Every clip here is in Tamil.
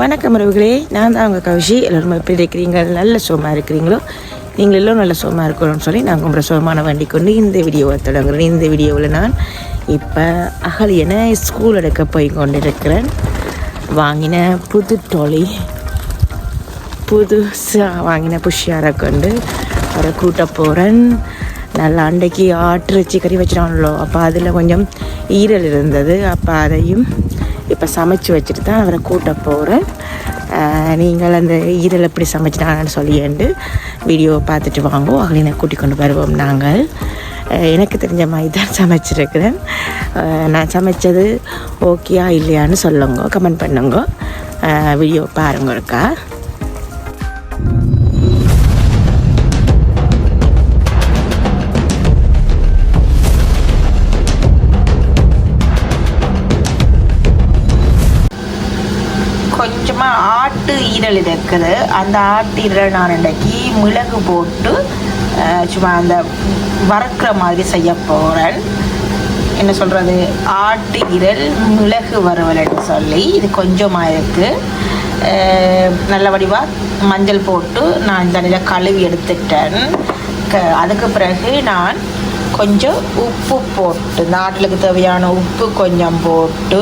வணக்கம் உறவுகளே நான் தான் உங்கள் கவிஷி எல்லோரும் எப்படி இருக்கிறீங்க? நல்ல சுகமாக இருக்கிறீங்களோ? நீங்கள் எல்லாம் நல்ல சுகமாக இருக்கணும்னு சொல்லி நான் உங்களை சுகமான வண்டி கொண்டு இந்த வீடியோவை தொடங்குறேன். இந்த வீடியோவில் நான் இப்போ அகலியனை ஸ்கூல் எடுக்க போய் கொண்டிருக்கிறேன். வாங்கின புது டொலி புதுசாக வாங்கின புஷ்யாரை கொண்டு அவரை கூட்ட போகிறேன் நல்லா அண்டைக்கு ஆட்டு வச்சு கறி வச்சிடாங்களோ அப்போ அதில் கொஞ்சம் ஈரல் இருந்தது. அப்போ அதையும் இப்போ சமைச்சு வச்சுட்டு தான் அவரை கூட்ட போகிறேன் நீங்கள் அந்த ஈரல் எப்படி சமைச்சிட்டாங்கன்னு சொல்லிட்டு வீடியோவை பார்த்துட்டு வாங்கோ. அகலினை கூட்டிக் கொண்டு வருவோம் நாங்கள். எனக்கு தெரிஞ்ச மாதிரி தான் சமைச்சிருக்கிறேன். நான் சமைச்சது ஓகேயா இல்லையான்னு சொல்லுங்க. கமெண்ட் பண்ணுங்க. வீடியோ பாருங்க இருக்கா ஈரல் இருக்குது அந்த ஆட்டு ஈரல் நான் இன்றைக்கி மிளகு போட்டு சும்மா அந்த வறுக்கிற மாதிரி செய்ய போகிறேன் என்ன சொல்கிறது ஆட்டு ஈரல் மிளகு வறுவல்னு சொல்லி இது கொஞ்சமாக இருக்குது நல்ல வடிவாக மஞ்சள் போட்டு நான் இந்த நிலை கழுவி எடுத்துட்டேன். க அதுக்கு பிறகு நான் கொஞ்சம் உப்பு போட்டு நாட்டிலுக்கு தேவையான உப்பு கொஞ்சம் போட்டு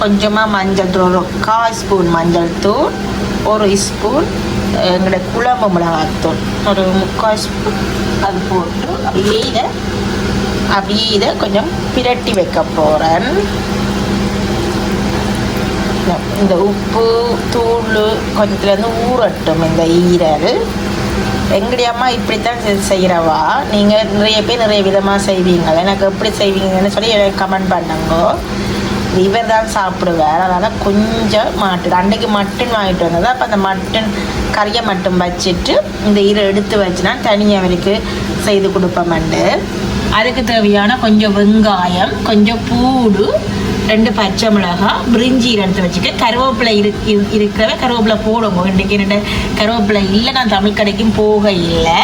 கொஞ்சமாக மஞ்சள் தூள் ஒரு கால் ஸ்பூன் மஞ்சள் தூள் ஒரு ஸ்பூன் எங்களோட குழம்பு மிளகாத்தூள். ஒரு முக்கால் ஸ்பூன் அது போட்டு அப்படியே இதை அப்படியே இதை கொஞ்சம் பிரட்டி வைக்க போகிறேன் இந்த உப்பு தூள் கொஞ்சத்துலேருந்து ஊறட்டும் இந்த ஈரல். எங்களுடைய அம்மா இப்படித்தான் செய்கிறவா நீங்கள் நிறைய பேர் நிறைய விதமாக செய்வீங்க. எனக்கு எப்படி செய்வீங்கன்னு சொல்லி எனக்கு கமெண்ட் பண்ணுங்க. இவர் தான் சாப்பிடுவார் அதனால் கொஞ்சம் மாட்டு அன்றைக்கு மட்டன் வாங்கிட்டு வந்தது. அப்போ அந்த மட்டன் கறியை மட்டும் வச்சுட்டு இந்த இரு எடுத்து வச்சுனா தனியாக அவருக்கு செய்து கொடுப்போம்ண்டு அதுக்கு தேவையான கொஞ்சம் வெங்காயம் கொஞ்சம் பூடு ரெண்டு பச்சை மிளகாய் பிரிஞ்சி எடுத்து வச்சுக்க கருவேப்பிலை இரு இரு- இருக்கிறவ கருவேப்பிலை போடுங்க இன்றைக்கு ரெண்டு கருவேப்பிலை இல்லை நான் தமிழ் கடைக்கும் போக இல்லை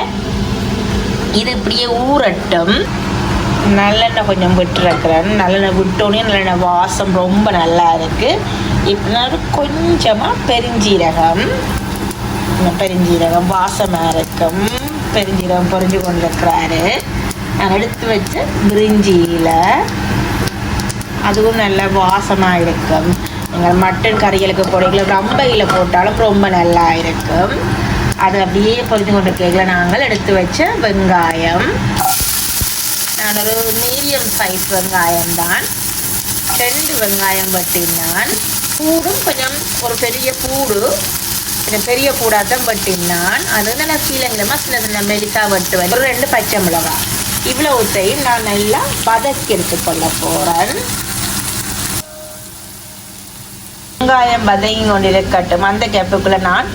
இது இப்படியே ஊரட்டும் நல்லெண்ணெய் கொஞ்சம் விட்டுருக்கிறேன் நல்லெண்ணெய் விட்டோடனே நல்லெண்ணெய் வாசம் ரொம்ப நல்லா இருக்குது இப்போ கொஞ்சமாக பெருஞ்சீரகம். பெருஞ்சீரகம் வாசமாக இருக்கும். பெருஞ்சீரகம் பொறிஞ்சு கொண்டிருக்கிறாரு. நான் எடுத்து வச்ச பிரிஞ்சியில் அதுவும் நல்ல வாசமாக இருக்கும். நீங்கள் மட்டன் கறிகளுக்கு போடுறீங்களா ரம்பையில் போட்டாலும் ரொம்ப நல்லா இருக்கும். அது அப்படியே பொரிஞ்சு கொண்டு கேட்கல நாங்கள் எடுத்து வச்ச வெங்காயம். நான் ஒரு மீடியம் சைஸ் வெங்காயம் தான். ரெண்டு வெங்காயம் வெட்டினான். பூடும் கொஞ்சம் ஒரு பெரிய பூடு கொஞ்சம் பெரிய பூடாக தான் வெட்டினான். அது நல்லா சீலங்கிலமாக சின்ன சின்ன மெலிசா வெட்டுவேன். ஒரு ரெண்டு பச்சை மிளகாய் இவ்வளவுத்தையும் நான் நல்லா வதக்கி எடுத்துக்கொள்ள போகிறேன் வெங்காயம் வதங்கி கொண்டிருக்கட்டும். அந்த கேப்புக்குள்ளே நான்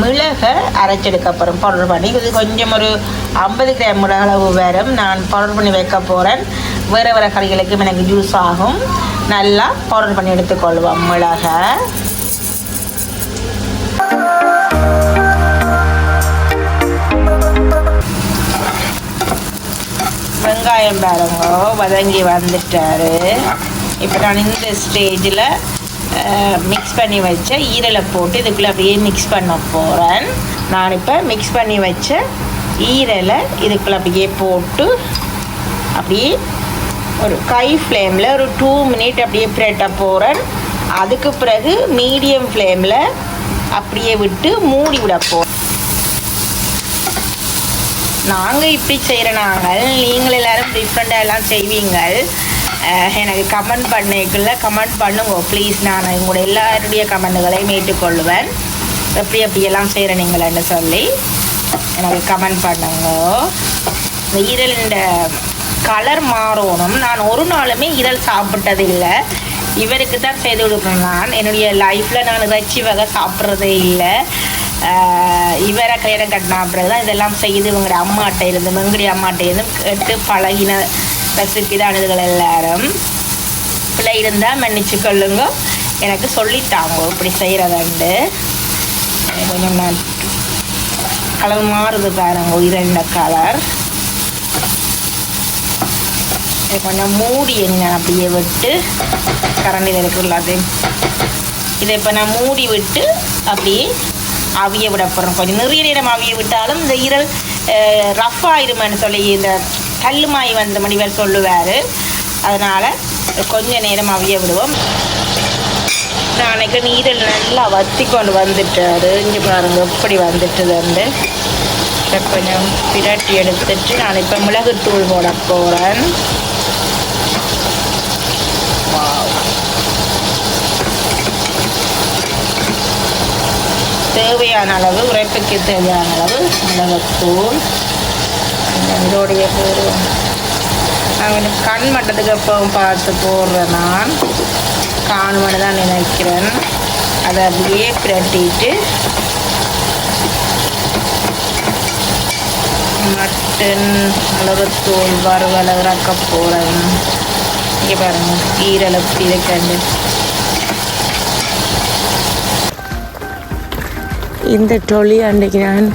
மிளகை அரைச்செடுக்க போகிறேன் பவுடர் பண்ணி. இது கொஞ்சம் ஒரு ஐம்பது கிராம் அளவு வரும். நான் பவுடர் பண்ணி வைக்க போகிறேன் வேறு வேறு கறிகளுக்கும் எனக்கு ஜூஸ் ஆகும். நல்லா பவுடர் பண்ணி எடுத்துக்கொள்வோம் மிளகை. வெங்காயம் பாருங்க வதங்கி வந்துட்டாரு. இப்போ நான் இந்த ஸ்டேஜில் மிக்ஸ் பண்ணி வச்ச ஈரலை போட்டு இதுக்குள்ளே அப்படியே மிக்ஸ் பண்ண போகிறேன் நான் இப்போ மிக்ஸ் பண்ணி வச்ச ஈரலை இதுக்குள்ளே அப்படியே போட்டு அப்படியே ஒரு கை ஃப்ளேமில் ஒரு டூ மினிட் அப்படியே பிரட்ட போகிறேன் அதுக்கு பிறகு மீடியம் ஃப்ளேமில் அப்படியே விட்டு மூடி விட போகிறேன் நாங்கள் இப்படி செய்கிற நாங்கள் நீங்கள் எல்லோரும் டிஃப்ரெண்ட்டாக எல்லாம் செய்வீங்கள். எனக்கு கமெண்ட் பண்ணிக்குள்ள கமெண்ட் பண்ணுங்க ப்ளீஸ் நான் உங்களுடைய எல்லாருடைய கமெண்ட்டுகளையும் ஏற்றுக்கொள்வேன் எப்படி எப்படியெல்லாம் செய்கிற நீங்களன்னு சொல்லி எனக்கு கமெண்ட் பண்ணுங்க. இந்த ஈரலின் கலர் மாறணும். நான் ஒரு நாளுமே ஈரல் சாப்பிட்டதில்லை இவருக்கு தான் செய்து கொடுக்கணும். நான் என்னுடைய லைஃப்பில் நான் இறைச்சி வகை சாப்பிட்றதே இல்லை. இவரை கல்யாணம் கட்டினா பிறகு தான் இதெல்லாம் செய்து இவங்களுடைய அம்மாட்ட இருந்து மங்குடி அம்மாட்ட இருந்து கேட்டு பழகின ரெசிபி இதுகள் எல்லாரும். பிள்ளை இருந்தால் மன்னிச்சு கொள்ளுங்க. எனக்கு சொல்லித்தாங்க இப்படி செய்கிறதுண்டு கொஞ்சம் நான் கலர் மாறுது பாருங்க இரண்ட கலர். கொஞ்சம் மூடி நான் அப்படியே விட்டு கரண்டியில் இருக்குல்ல இதை இப்போ நான் மூடி விட்டு அப்படியே அவிய விட போகிறேன் கொஞ்சம் நிறைய நேரம் அவிய விட்டாலும் இந்த ஈரல் ரஃப் ஆயிருமென்னு சொல்லி இந்த கல்லுமாய் வந்த மணிவர் சொல்லுவார். அதனால் கொஞ்ச நேரம் அவிய விடுவோம். நாளைக்கு நீரில் நல்லா வத்தி கொண்டு வந்துட்டாரு. இங்கே பாருங்க எப்படி வந்துட்டுதுண்டு வந்து. கொஞ்சம் பிரட்டி எடுத்துட்டு நான் இப்போ மிளகுத்தூள் போட போகிறேன் தேவையான அளவு உரைப்புக்கு தேவையான அளவு மிளகுத்தூள். இதோடைய போடுவோம் அவன் கண் மட்டத்துக்கு எப்பவும் பார்த்து போடுறேன் நான்? காணுமென்னு தான் நினைக்கிறேன். அதை அப்படியே பிரட்டிட்டு மட்டன் மிளகுத்தூள் வறுவலை இறக்க போகிறேன் இங்கே பாருங்கள் ஈரல் இருக்கண்டு இந்த டொலி அன்றைக்கு நான்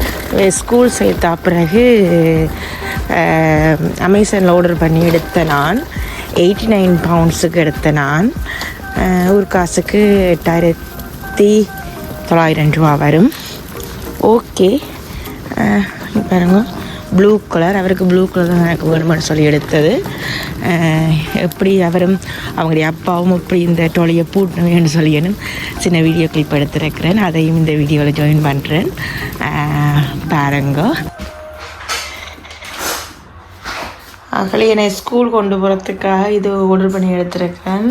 ஸ்கூல் சேர்த்தா பிறகு அமேசானில் ஆர்டர் பண்ணி எடுத்த நான். எயிட்டி நைன் பவுண்ட்ஸுக்கு எடுத்த நான். ஒரு காசுக்கு எட்டாயிரத்தி தொள்ளாயிரம் ரூபா வரும். ஓகே பாருங்க. ப்ளூ கலர் அவருக்கு ப்ளூ கலர் தான் எனக்கு வேணும்னு சொல்லி எடுத்தது. எப்படி அவரும் அவங்களுடைய அப்பாவும் எப்படி இந்த டொலியை பூட்டணும்னு சொல்லியனும் சின்ன வீடியோ கிளிப் எடுத்துருக்கிறேன். அதையும் இந்த வீடியோவில் ஜாயின் பண்ணுறேன் பாருங்க. அகலியனை ஸ்கூல் கொண்டு போகிறதுக்காக இது ஆர்டர் பண்ணி எடுத்திருக்கேன்.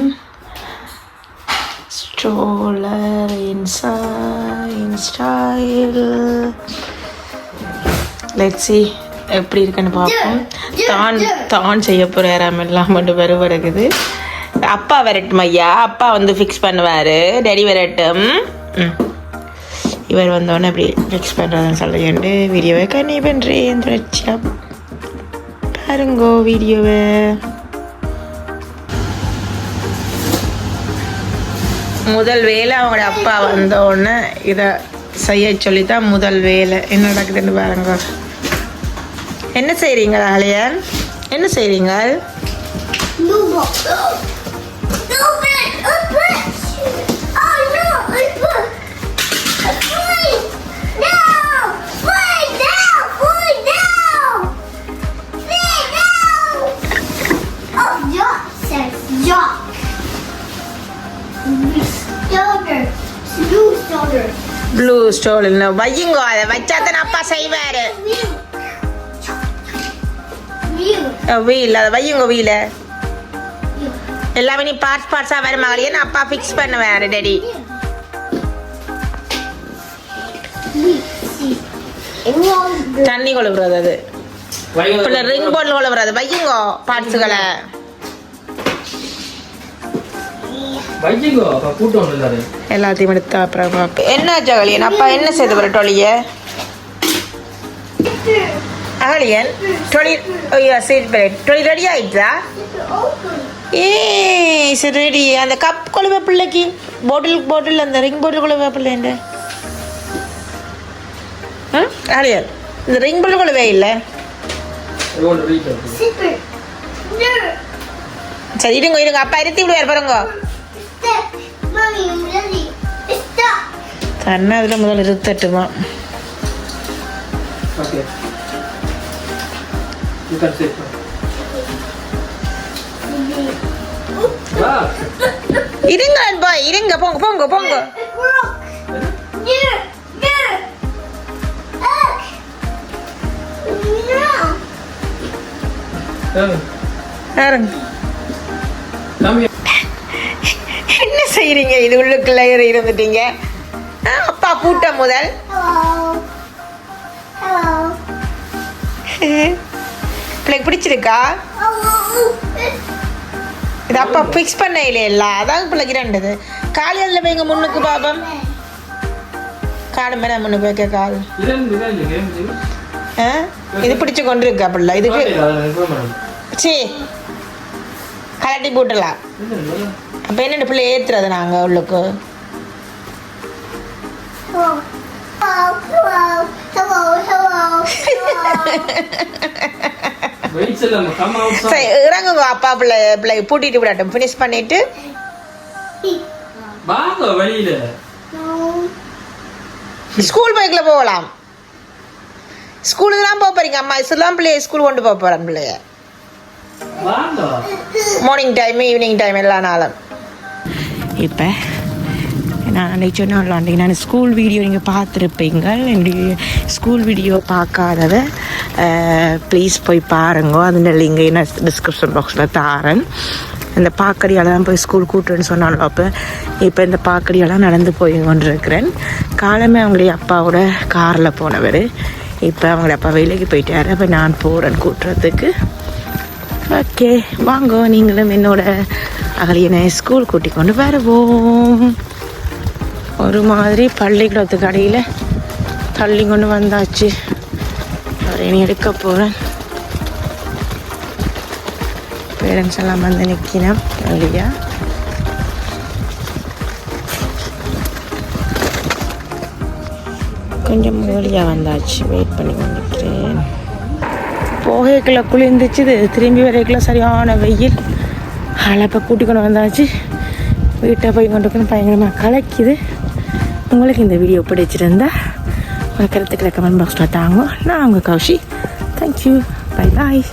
ஸ்ட்ரோலர் இன்சா இன்ஸ்டாயில் லெட்ஸி எப்படி இருக்குன்னு பார்ப்போம். தான் தான் செய்ய போகிறாராம் எல்லாம் மட்டும் வரும் வருகுது அப்பா வரட்டும் ஐயா. அப்பா வந்து ஃபிக்ஸ் பண்ணுவார். டெடி வரட்டும். இவர் வந்தோடனே அப்படி ஃபிக்ஸ் பண்ணுறதுன்னு சொல்லிட்டு வீடியோவை கண்ணி பண்ணுறேன் தொடர்ச்சியாக பாருங்கோ வீடியோவை. முதல் வேலை அவங்களோட அப்பா வந்த உடனே இதை செய்ய சொல்லி தான் முதல் வேலை. என்ன நடக்குதுன்னு பாருங்க. என்ன செய்கிறீங்க ஆலியன்? என்ன செய்கிறீங்க ஸ்டோல் வையுங்கோ அதை வச்சாதான் அப்பா செய்வார். வீல் அதை வையுங்க வீல. எல்லாமே நீ பார்ட்ஸ் பார்ட்ஸாக வர மாதிரியே அப்பா ஃபிக்ஸ் பண்ணுவார் டெடி. தண்ணி கொழுவுறது அது இப்போ ரிங் போர்டில் கொழுவுறது வையுங்கோ பார்ட்ஸுகளை எல்லாத்தையும் எடுத்து அப்புறம் என்ன ஜகலியன்? அப்பா என்ன செய்து வர டொலிய அகலியன் டொலி ஐயோ சரி டொலி ரெடி Open. ஏ சரி ரெடி அந்த கப் கொழுவ பிள்ளைக்கு. பாட்டில் பாட்டில் அந்த ரிங் பாட்டில் கொழுவ பிள்ளைண்ட அகலியன் இந்த ரிங் பாட்டில் கொழுவே இல்லை. சரி இருங்க இருங்க. அப்பா இருத்தி விடுவார் பாருங்க. Step. Mommy, I'm ready. Stop. தன்னை அதில் முதல்ல இருத்தட்டுமா ஓகே யூ கேன் சேவ் வா இருங்க பாய் இருங்க போங்க போங்க போங்க It செய்றீங்க? இது உள்ளுக்குள்ள இருந்துட்டீங்க. அப்பா பூட்ட முதல். Hello. Hello. பிள்ளைக்கு பிடிச்சிருக்கா? Hello. இது அப்பா ஃபிக்ஸ் பண்ண இல்லையில்ல அதான் பிள்ளைக்கு ரெண்டது காலையில் வைங்க முன்னுக்கு பாபம். காடு மேலே முன்னுக்கு வைக்க கால் இது ஆ? இது பிடிச்சு கொண்டு இருக்கா பிள்ளை இதுக்கு சீ கலட்டி போட்டுலாம். அப்போ என்னென்ன பிள்ளை ஏற்றுறது நாங்கள் உள்ளுக்கு? சரி இறங்குங்க அப்பா பிள்ளை பிள்ளை பூட்டிட்டு விடட்டும். ஃபினிஷ் பண்ணிட்டு. ஸ்கூல் பைக்கில் போகலாம். ஸ்கூலுக்கு தான் போக போறீங்க அம்மா. இஸ்லாம் பிள்ளைய ஸ்கூல் கொண்டு போக போகிறேன் பிள்ளைய. மார்னிங் டைம் ஈவினிங் டைம் எல்லா நாளும். இப்போ நான் அன்றைக்கி சொன்னேன் அன்றைக்கி நான் ஸ்கூல் வீடியோ நீங்கள் பார்த்துருப்பீங்க என்னுடைய ஸ்கூல் வீடியோ பார்க்காதத ப்ளீஸ் போய் பாருங்க. அதுன்ற லிங்க் நான் டிஸ்கிரிப்ஷன் பாக்ஸில் தாரேன். இந்த பாக்கடியால் தான் போய் ஸ்கூல் கூட்டுன்னு சொன்னாலும் அப்போ இப்போ இந்த பாக்கடியெல்லாம் நடந்து போய் கொண்டிருக்கிறேன். காலமே அவங்களுடைய அப்பாவோட காரில் போனவர். இப்போ அவங்களுடைய அப்பா வேலைக்கு போயிட்டாரு. அப்போ நான் போகிறேன் கூட்டுறதுக்கு. ஓகே வாங்க நீங்களும் என்னோட அகலியனை ஸ்கூல் கூட்டி கொண்டு வருவோம். ஒரு மாதிரி பள்ளிக்கூடத்துக்கு அடியில் தள்ளி கொண்டு வந்தாச்சு. அவரை எடுக்க போகிறேன் பேரண்ட்ஸ் எல்லாம் வந்து நிற்கினேன் இல்லையா? கொஞ்சம் மூலியாக வந்தாச்சு. வெயிட் பண்ணி கொண்டிருக்கிறேன். போகைக்குள்ள குளிர்ந்துச்சு. திரும்பி வரைக்குள்ள சரியான வெயில். அழப்பை கூட்டி கொண்டு வந்தாச்சு. வீட்டை போய் கொண்டு பயங்கரமாக கலைக்குது. உங்களுக்கு இந்த வீடியோ பிடிச்சிருந்தா உங்கள் கருத்துக்களை கமெண்ட் பாக்ஸில் தாங்க. நான் உங்கள் கௌஷி. Thank you bye bye